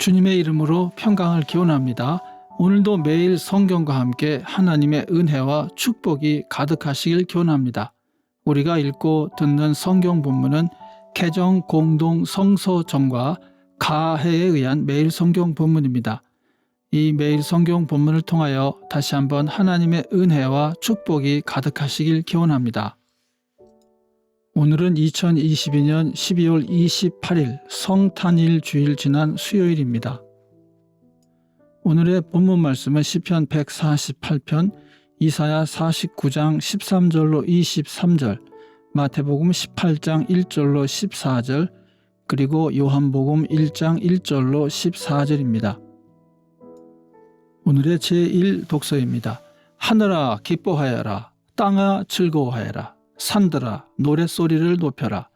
주님의 이름으로 평강을 기원합니다. 오늘도 매일 성경과 함께 하나님의 은혜와 축복이 가득하시길 기원합니다. 우리가 읽고 듣는 성경 본문은 개정 공동 성서정과 가해에 의한 매일 성경 본문입니다. 이 매일 성경 본문을 통하여 다시 한번 하나님의 은혜와 축복이 가득하시길 기원합니다. 오늘은 2022년 12월 28일 성탄일 주일 지난 수요일입니다. 오늘의 본문 말씀은 시편 148편, 이사야 49장 13절로 23절, 마태복음 18장 1절로 14절, 그리고 요한복음 1장 1절로 14절입니다. 오늘의 제1 독서입니다. 하늘아 기뻐하여라, 땅아 즐거워하여라. 산들아 노랫소리를 높여라.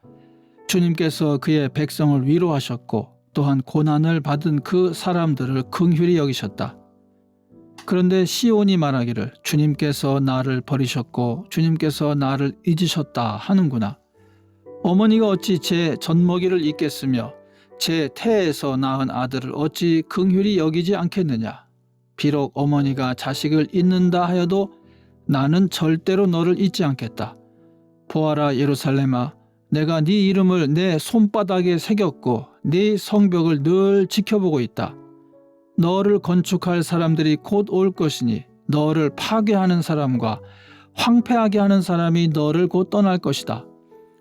주님께서 그의 백성을 위로하셨고 또한 고난을 받은 그 사람들을 긍휼히 여기셨다. 그런데 시온이 말하기를 주님께서 나를 버리셨고 주님께서 나를 잊으셨다 하는구나. 어머니가 어찌 제 젖먹이를 잊겠으며 제 태에서 낳은 아들을 어찌 긍휼히 여기지 않겠느냐. 비록 어머니가 자식을 잊는다 하여도 나는 절대로 너를 잊지 않겠다. 보아라 예루살렘아 내가 네 이름을 내 손바닥에 새겼고 네 성벽을 늘 지켜보고 있다. 너를 건축할 사람들이 곧 올 것이니 너를 파괴하는 사람과 황폐하게 하는 사람이 너를 곧 떠날 것이다.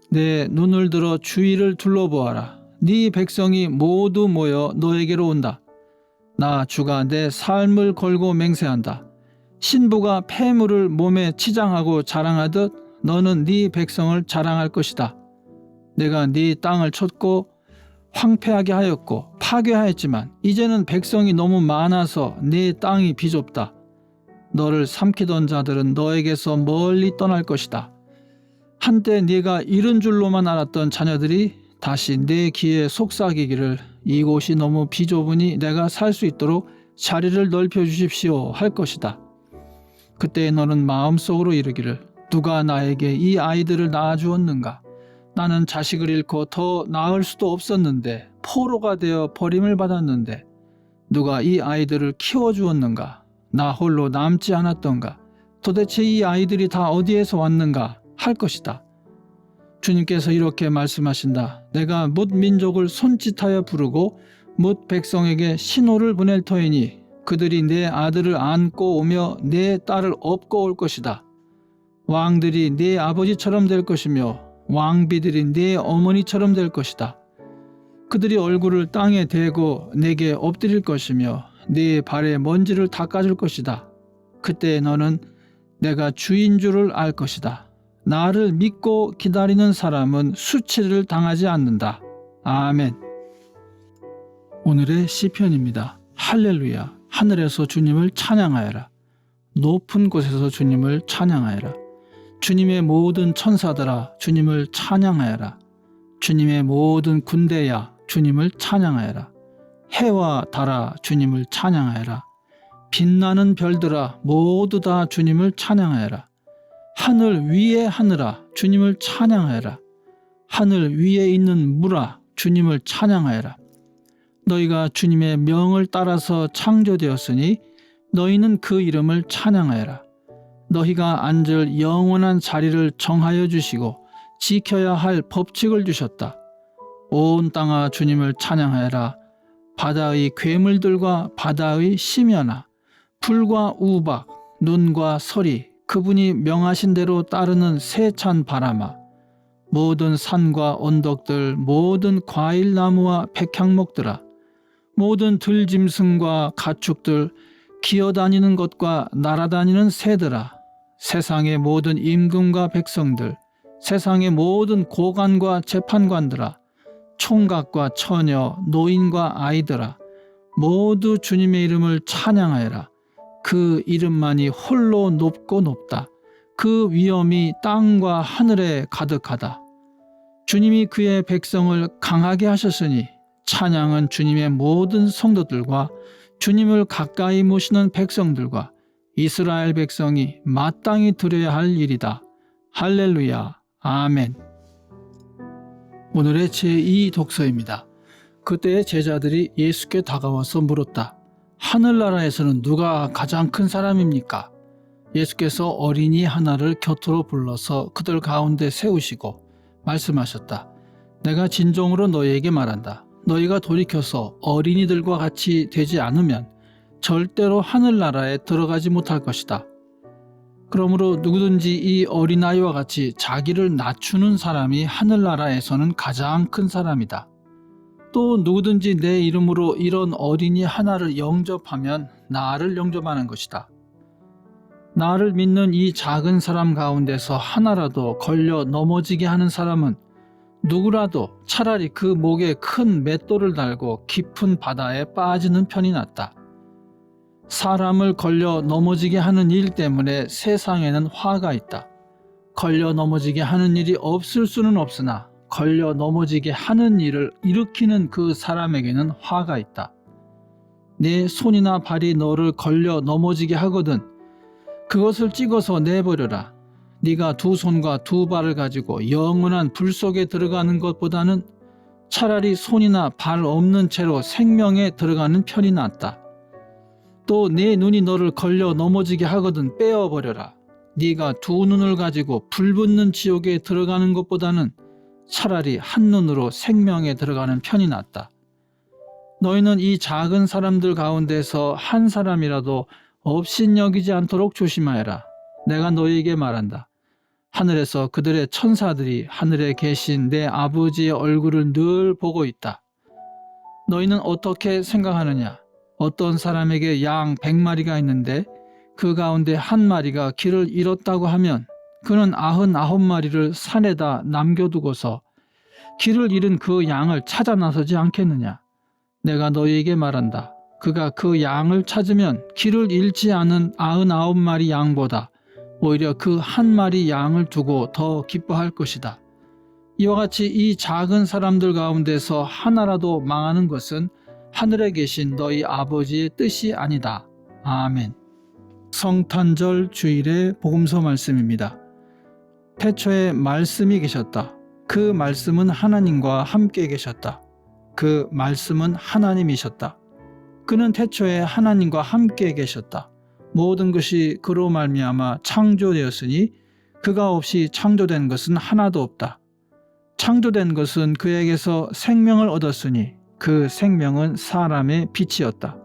내 눈을 들어 주위를 둘러보아라. 네 백성이 모두 모여 너에게로 온다. 나 주가 내 삶을 걸고 맹세한다. 신부가 폐물을 몸에 치장하고 자랑하듯 너는 네 백성을 자랑할 것이다. 내가 네 땅을 쳤고 황폐하게 하였고 파괴하였지만 이제는 백성이 너무 많아서 네 땅이 비좁다. 너를 삼키던 자들은 너에게서 멀리 떠날 것이다. 한때 네가 잃은 줄로만 알았던 자녀들이 다시 내 귀에 속삭이기를 이곳이 너무 비좁으니 내가 살 수 있도록 자리를 넓혀 주십시오 할 것이다. 그때 너는 마음속으로 이르기를 누가 나에게 이 아이들을 낳아주었는가? 나는 자식을 잃고 더 낳을 수도 없었는데 포로가 되어 버림을 받았는데 누가 이 아이들을 키워주었는가? 나 홀로 남지 않았던가? 도대체 이 아이들이 다 어디에서 왔는가? 할 것이다. 주님께서 이렇게 말씀하신다. 내가 뭇 민족을 손짓하여 부르고 뭇 백성에게 신호를 보낼 터이니 그들이 내 아들을 안고 오며 내 딸을 업고 올 것이다. 왕들이 네 아버지처럼 될 것이며 왕비들이 네 어머니처럼 될 것이다. 그들이 얼굴을 땅에 대고 내게 엎드릴 것이며 네 발에 먼지를 닦아줄 것이다. 그때 너는 내가 주인 줄을 알 것이다. 나를 믿고 기다리는 사람은 수치를 당하지 않는다. 아멘. 오늘의 시편입니다. 할렐루야. 하늘에서 주님을 찬양하여라. 높은 곳에서 주님을 찬양하여라. 주님의 모든 천사들아 주님을 찬양하여라. 주님의 모든 군대야 주님을 찬양하여라. 해와 달아 주님을 찬양하여라. 빛나는 별들아 모두 다 주님을 찬양하여라. 하늘 위에 하늘아 주님을 찬양하여라. 하늘 위에 있는 물아 주님을 찬양하여라. 너희가 주님의 명을 따라서 창조되었으니 너희는 그 이름을 찬양하여라. 너희가 앉을 영원한 자리를 정하여 주시고 지켜야 할 법칙을 주셨다. 온 땅아 주님을 찬양하여라. 바다의 괴물들과 바다의 심연아, 풀과 우박, 눈과 서리, 그분이 명하신 대로 따르는 세찬 바람아, 모든 산과 언덕들, 모든 과일나무와 백향목들아, 모든 들짐승과 가축들, 기어다니는 것과 날아다니는 새들아, 세상의 모든 임금과 백성들, 세상의 모든 고관과 재판관들아, 총각과 처녀, 노인과 아이들아, 모두 주님의 이름을 찬양하여라. 그 이름만이 홀로 높고 높다. 그 위엄이 땅과 하늘에 가득하다. 주님이 그의 백성을 강하게 하셨으니 찬양은 주님의 모든 성도들과 주님을 가까이 모시는 백성들과 이스라엘 백성이 마땅히 드려야 할 일이다. 할렐루야. 아멘. 오늘의 제2 독서입니다. 그때 제자들이 예수께 다가와서 물었다. 하늘나라에서는 누가 가장 큰 사람입니까? 예수께서 어린이 하나를 곁으로 불러서 그들 가운데 세우시고 말씀하셨다. 내가 진정으로 너희에게 말한다. 너희가 돌이켜서 어린이들과 같이 되지 않으면 절대로 하늘나라에 들어가지 못할 것이다. 그러므로 누구든지 이 어린아이와 같이 자기를 낮추는 사람이 하늘나라에서는 가장 큰 사람이다. 또 누구든지 내 이름으로 이런 어린이 하나를 영접하면 나를 영접하는 것이다. 나를 믿는 이 작은 사람 가운데서 하나라도 걸려 넘어지게 하는 사람은 누구라도 차라리 그 목에 큰 맷돌을 달고 깊은 바다에 빠지는 편이 낫다. 사람을 걸려 넘어지게 하는 일 때문에 세상에는 화가 있다. 걸려 넘어지게 하는 일이 없을 수는 없으나 걸려 넘어지게 하는 일을 일으키는 그 사람에게는 화가 있다. 내 손이나 발이 너를 걸려 넘어지게 하거든 그것을 찍어서 내버려라. 네가 두 손과 두 발을 가지고 영원한 불 속에 들어가는 것보다는 차라리 손이나 발 없는 채로 생명에 들어가는 편이 낫다. 또 네 눈이 너를 걸려 넘어지게 하거든 빼어버려라. 네가 두 눈을 가지고 불붙는 지옥에 들어가는 것보다는 차라리 한 눈으로 생명에 들어가는 편이 낫다. 너희는 이 작은 사람들 가운데서 한 사람이라도 업신여기지 않도록 조심하여라. 내가 너희에게 말한다. 하늘에서 그들의 천사들이 하늘에 계신 내 아버지의 얼굴을 늘 보고 있다. 너희는 어떻게 생각하느냐? 어떤 사람에게 양 백마리가 있는데 그 가운데 한 마리가 길을 잃었다고 하면 그는 아흔아홉 마리를 산에다 남겨두고서 길을 잃은 그 양을 찾아 나서지 않겠느냐? 내가 너희에게 말한다. 그가 그 양을 찾으면 길을 잃지 않은 아흔아홉 마리 양보다 오히려 그 한 마리 양을 두고 더 기뻐할 것이다. 이와 같이 이 작은 사람들 가운데서 하나라도 망하는 것은 하늘에 계신 너희 아버지의 뜻이 아니다. 아멘. 성탄절 주일의 복음서 말씀입니다. 태초에 말씀이 계셨다. 그 말씀은 하나님과 함께 계셨다. 그 말씀은 하나님이셨다. 그는 태초에 하나님과 함께 계셨다. 모든 것이 그로 말미암아 창조되었으니 그가 없이 창조된 것은 하나도 없다. 창조된 것은 그에게서 생명을 얻었으니 그 생명은 사람의 빛이었다.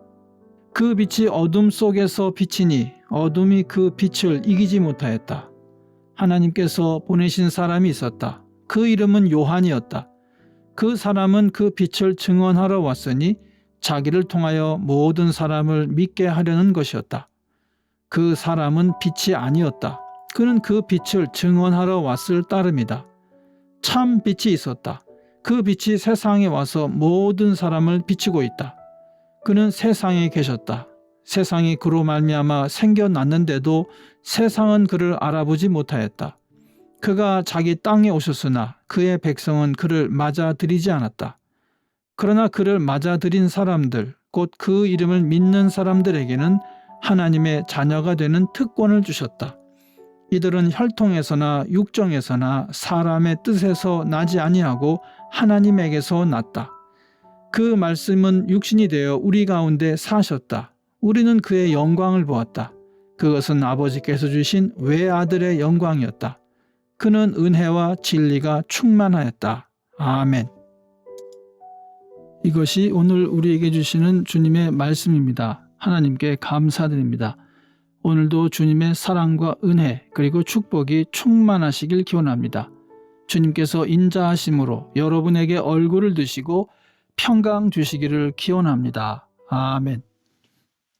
그 빛이 어둠 속에서 비치니 어둠이 그 빛을 이기지 못하였다. 하나님께서 보내신 사람이 있었다. 그 이름은 요한이었다. 그 사람은 그 빛을 증언하러 왔으니 자기를 통하여 모든 사람을 믿게 하려는 것이었다. 그 사람은 빛이 아니었다. 그는 그 빛을 증언하러 왔을 따름이다. 참 빛이 있었다. 그 빛이 세상에 와서 모든 사람을 비추고 있다. 그는 세상에 계셨다. 세상이 그로 말미암아 생겨났는데도 세상은 그를 알아보지 못하였다. 그가 자기 땅에 오셨으나 그의 백성은 그를 맞아들이지 않았다. 그러나 그를 맞아들인 사람들, 곧 그 이름을 믿는 사람들에게는 하나님의 자녀가 되는 특권을 주셨다. 이들은 혈통에서나 육정에서나 사람의 뜻에서 나지 아니하고 하나님에게서 났다. 그 말씀은 육신이 되어 우리 가운데 사셨다. 우리는 그의 영광을 보았다. 그것은 아버지께서 주신 외아들의 영광이었다. 그는 은혜와 진리가 충만하였다. 아멘. 이것이 오늘 우리에게 주시는 주님의 말씀입니다. 하나님께 감사드립니다. 오늘도 주님의 사랑과 은혜 그리고 축복이 충만하시길 기원합니다. 주님께서 인자하심으로 여러분에게 얼굴을 드시고 평강 주시기를 기원합니다. 아멘.